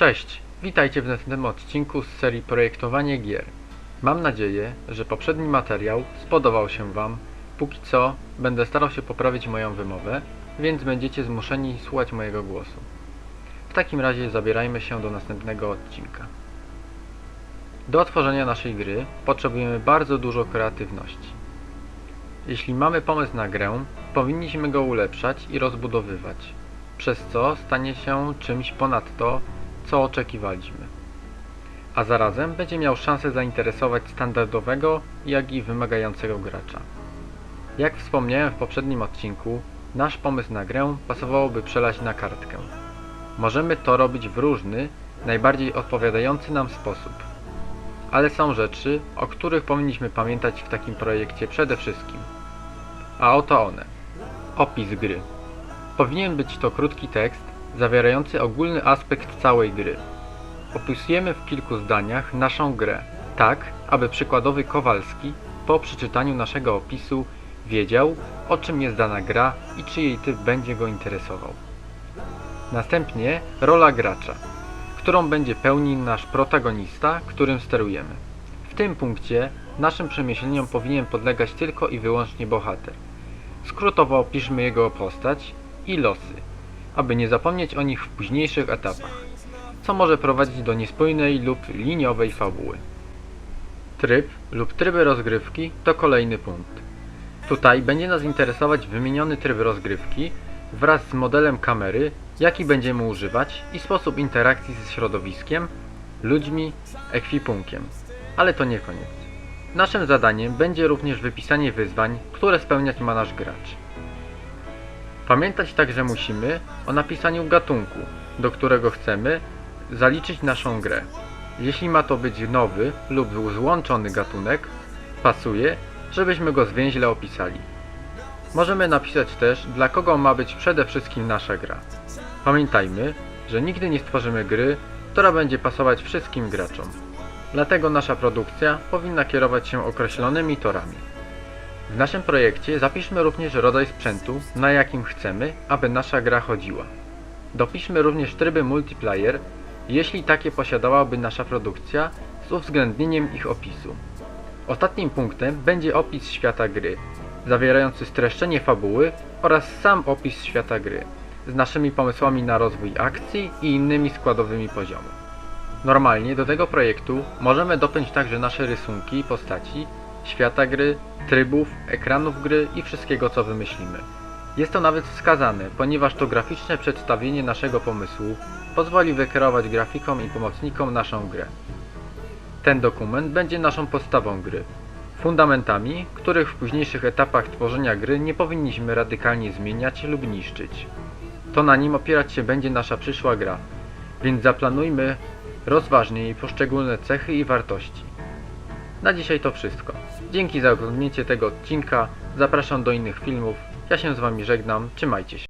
Cześć, witajcie w następnym odcinku z serii Projektowanie Gier. Mam nadzieję, że poprzedni materiał spodobał się Wam. Póki co będę starał się poprawić moją wymowę, więc będziecie zmuszeni słuchać mojego głosu. W takim razie zabierajmy się do następnego odcinka. Do otworzenia naszej gry potrzebujemy bardzo dużo kreatywności. Jeśli mamy pomysł na grę, powinniśmy go ulepszać i rozbudowywać, przez co stanie się czymś ponad to, co oczekiwaliśmy. A zarazem będzie miał szansę zainteresować standardowego, jak i wymagającego gracza. Jak wspomniałem w poprzednim odcinku, nasz pomysł na grę pasowałoby przelać na kartkę. Możemy to robić w różny, najbardziej odpowiadający nam sposób. Ale są rzeczy, o których powinniśmy pamiętać w takim projekcie przede wszystkim. A oto one. Opis gry. Powinien być to krótki tekst zawierający ogólny aspekt całej gry. Opisujemy w kilku zdaniach naszą grę, tak aby przykładowy Kowalski po przeczytaniu naszego opisu wiedział, o czym jest dana gra i czy jej typ będzie go interesował. Następnie rola gracza, którą będzie pełnił nasz protagonista, którym sterujemy. W tym punkcie naszym przemyśleniom powinien podlegać tylko i wyłącznie bohater. Skrótowo opiszmy jego postać i losy, aby nie zapomnieć o nich w późniejszych etapach, co może prowadzić do niespójnej lub liniowej fabuły. Tryb lub tryby rozgrywki to kolejny punkt. Tutaj będzie nas interesować wymieniony tryb rozgrywki wraz z modelem kamery, jaki będziemy używać i sposób interakcji ze środowiskiem, ludźmi, ekwipunkiem. Ale to nie koniec. Naszym zadaniem będzie również wypisanie wyzwań, które spełniać ma nasz gracz. Pamiętać także musimy o napisaniu gatunku, do którego chcemy zaliczyć naszą grę. Jeśli ma to być nowy lub złączony gatunek, pasuje, żebyśmy go zwięźle opisali. Możemy napisać też, dla kogo ma być przede wszystkim nasza gra. Pamiętajmy, że nigdy nie stworzymy gry, która będzie pasować wszystkim graczom. Dlatego nasza produkcja powinna kierować się określonymi torami. W naszym projekcie zapiszmy również rodzaj sprzętu, na jakim chcemy, aby nasza gra chodziła. Dopiszmy również tryby multiplayer, jeśli takie posiadałaby nasza produkcja, z uwzględnieniem ich opisu. Ostatnim punktem będzie opis świata gry, zawierający streszczenie fabuły oraz sam opis świata gry, z naszymi pomysłami na rozwój akcji i innymi składowymi poziomów. Normalnie do tego projektu możemy dopiąć także nasze rysunki postaci, świata gry, trybów, ekranów gry i wszystkiego co wymyślimy. Jest to nawet wskazane, ponieważ to graficzne przedstawienie naszego pomysłu pozwoli wykierować grafikom i pomocnikom naszą grę. Ten dokument będzie naszą podstawą gry, fundamentami, których w późniejszych etapach tworzenia gry nie powinniśmy radykalnie zmieniać lub niszczyć. To na nim opierać się będzie nasza przyszła gra, więc zaplanujmy rozważnie jej poszczególne cechy i wartości. Na dzisiaj to wszystko. Dzięki za oglądnięcie tego odcinka. Zapraszam do innych filmów. Ja się z Wami żegnam. Trzymajcie się.